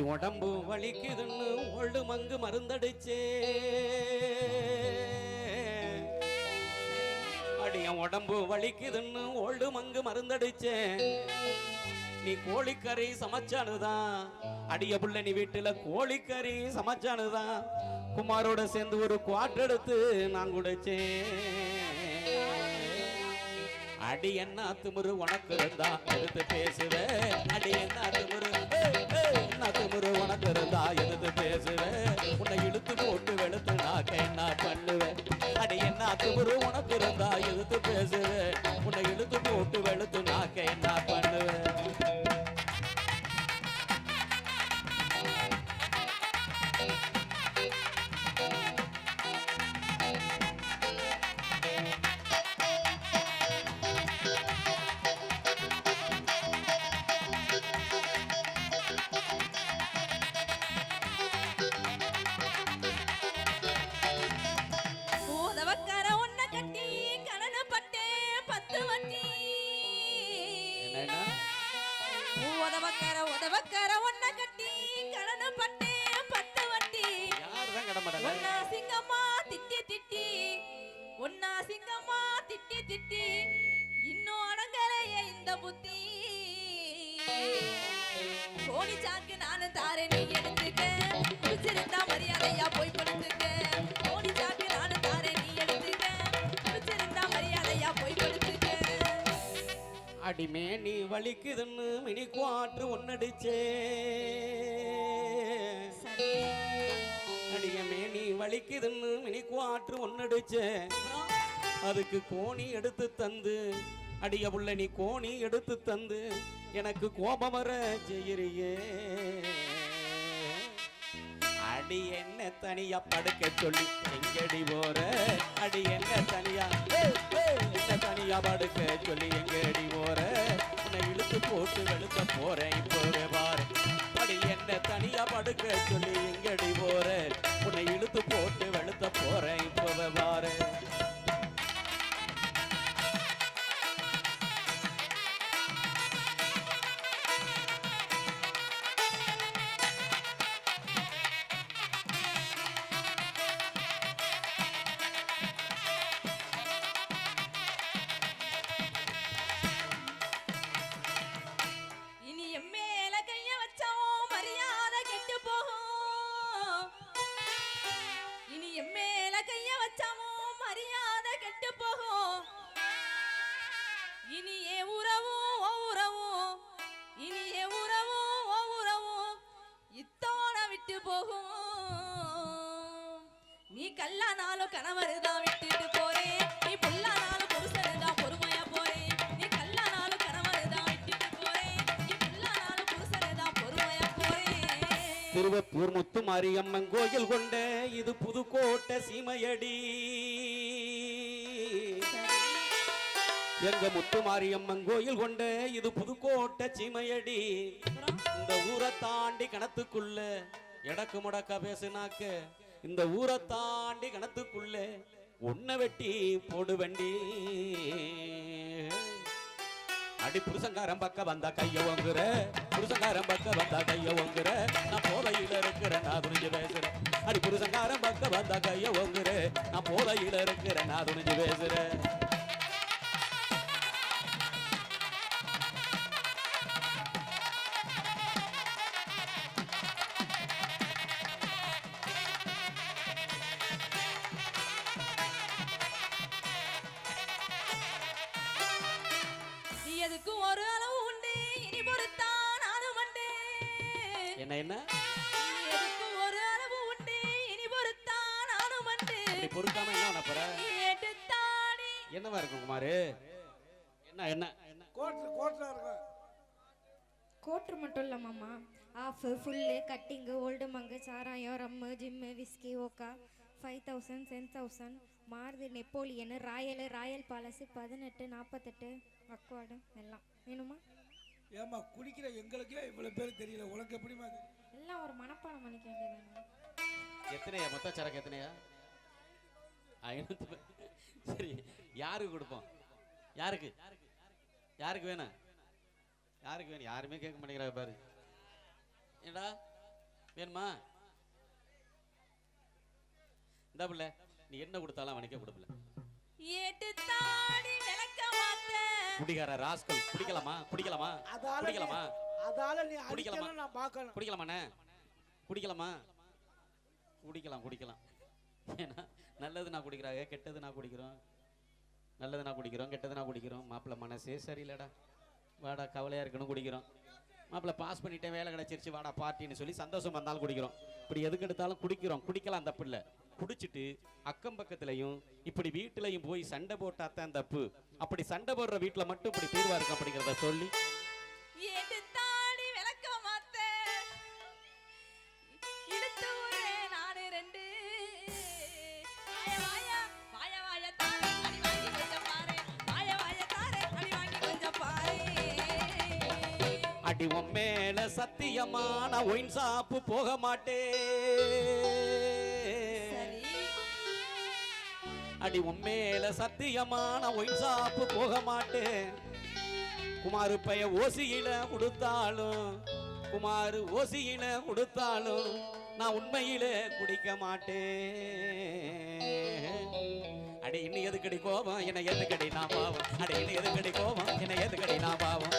அடி உடம்பு வலிக்குதுன்னு ஒழு மங்கு மருந்தடிச்சே. அடி என் உடம்பு வலிக்குதுன்னு ஓல்டு மங்கு மருந்தடிச்சே. நீ கோழிக்கறி சமைச்சானுதான். அடிய புள்ள நீ வீட்டுல கோழிக்கறி சமைச்சானுதான். குமாரோட சேர்ந்து ஒரு குவாட் எடுத்து நான் குடிச்சேன். அடி என்ன துமுரு உனக்கு இருந்தா எடுத்து பேசுவேன் அடி என்ன துமுரு என்ன துமுரு உனக்கு இருந்தா எடுத்து ஒன்னா சிங்கம்மா திட்டி திட்டி இன்னும் அடங்கலையே இந்த புத்தி. கோணி சாக்கு நானும் தாரேன் நீ எடுத்துக்க. பிடிச்சிருந்தா மரியாதையா போய் படுத்துக்க. கோணி சாக்கு நானும் தாரேன் நீ எடுத்துக்க. பிடிச்சிருந்தா மரியாதையா போய் படுத்துக்க. அடிமே நீ வலிக்குதுன்னு மினி குவாற்று ஒன்னடிச்சே. அடியமே நீ வலிக்குதுன்னு மினி குவாற்று ஒன்னடிச்சே. அதுக்கு கோணி எடுத்து தந்து. அடிய புள்ள நீ கோணி எடுத்து தந்து. எனக்கு கோபம் வர செய்யறியே. அடி என்ன தனியா படுக்க சொல்லி எங்கடி போற? அடி என்ன தனியா என்ன தனியா படுக்க சொல்லி எங்கடி போற? உன்னை இழுத்து போட்டு வெளுத்த போறேன் இப்போ பாரு அடி என்ன தனியா படுக்க சொல்லி எங்கடி போற? உன்னை இழுத்து போட்டு வெளுத்த போறேன் இப்போ பாரு நீ கணவர் தான் விட்டுட்டு போறேன் நீ புல்லானாலும் புருஷன் தான் பொறுமையா போறேன் நீ கல்லானாலும் கணவர் தான் விட்டுட்டு போறேன் நீ புல்லானாலும் புருஷன் தான் பொறுமையா போறேன் திருவப்பூர் முத்து மாரியம்மன் கோயில் கொண்ட இது புதுக்கோட்டை சீமையடி. எங்க முத்து மாரியம்மன் கோயில் கொண்ட இது புதுக்கோட்டை சீமையடி. இந்த ஊரை தாண்டி கணத்துக்குள்ள எடக்கு முடக்க பேசுனாக்க இந்த ஊரை தாண்டி கணத்துக்குள்ளே உன்னை வெட்டி போடு வண்டி அடி புருஷங்காரன் பக்கம் வந்தா கைய ஒங்குற புருஷங்காரன் பக்கம் வந்தா கைய ஒங்குற நான் போதையில இருக்கிறேன் நான் துணிஞ்சு பேசுறேன். அடி புருஷங்காரன் பக்கம் வந்தா கைய ஒங்குற நான் போதையில இருக்கிறேன் நான் துணிஞ்சு பேசுறேன். நீ எதுக்கும் ஒரு அளவு உண்டு. இனி பொறுத்தான் நானும் உண்டு என்ன என்ன? எதுக்கும் ஒரு அளவு உண்டு. இனி பொறுத்தான் நானும் உண்டு இப்படி பொறுக்காம என்ன பண்ண போற? எடுத்தாடி என்னவா இருக்கும் குமாரு? என்ன என்ன? என்ன கோட்டில் இருக்கும். கோட்ரு மட்டும் இல்லை மாமா. ஆஃபு ஃபுல்லு கட்டிங்கு ஓல்டு மங்கு சாராயம் rum gym whisky ஓக்கா five thousand ten thousand Maruti Napoleon royal royal palace பதினெட்டு நாற்பத்தெட்டு அக்வாடு எல்லாம். வேணுமா? ஏம்மா குடிக்கிற எங்களுக்கே இவ்வளோ பேர் தெரியல. உனக்கு எப்படிமா? எல்லாம் ஒரு மனப்பாடம் பண்ணிக்க வேண்டியதானே எத்தனையா? மொத்த சரக்கு எத்தனையா? ஐநூத்தி சரி யாருக்கு கொடுப்போம்? யாருக்கு? யாருக்கு வேணும்? யாருக்கு வேணும்? யாருமே கேட்க மாட்டேங்கிறாங்க பாரு. ஏடா வேணுமா? இந்த பிள்ளை நீ என்ன கொடுத்தாலும் அவனுக்கே கொடுப்பல எடுத்தாடி விளக்க மாத்த. குடிகார ராஸ்கல் குடிக்கலாமா? குடிக்கலாமா? குடிக்கலாமா? அதால நீ குடிக்கலாமா? நான் பார்க்கணும். குடிக்கலாமாண்ணே குடிக்கலாமா? குடிக்கலாம் குடிக்கலாம். ஏன்னா நல்லது நான் குடிக்கிறாங்க கெட்டது நான் குடிக்கிறோம். நல்லது நான் குடிக்கிறோம் கெட்டது நான் குடிக்கிறோம். மாப்பிள்ளை மனசே சரியில்லடா. வாடா கவலையாக இருக்கணும் குடிக்கிறோம். மாப்பிள்ள பாஸ் பண்ணிட்டேன் வேலை கிடைச்சிருச்சு வாடா பார்ட்டின்னு சொல்லி சந்தோஷம் வந்தாலும் குடிக்கிறோம். இப்படி எதுக்கு எடுத்தாலும் குடிக்கிறோம். குடிக்கலாம் தப்பு இல்லை குடிச்சிட்டு அக்கம் பக்கத்துலையும் இப்படி வீட்டிலையும் போய் சண்டை போட்டாதான் தப்பு. அப்படி சண்டை போடுற வீட்டில் மட்டும் இப்படி தீர்வா இருக்கும் அப்படிங்கிறத சொல்லி அடி உன் மேல சத்தியமான ஒயின் சாப்பு போக மாட்டேன். அடி உன் மேல சத்தியமான ஒயின் சாப்பு போக மாட்டேன். குமாரு பைய ஓசியில கொடுத்தாலும் குமாரு ஓசியில கொடுத்தாலும் நான் உண்மையில குடிக்க மாட்டேன். அடி இன்னும் எதுக்கடி கோபம்? என்னை எதுக்கடி நான் பாவம்? அடி இன்னும் எதுக்கடி கோபம்? என்னை நான் எதுக்கடி நான் பாவம்?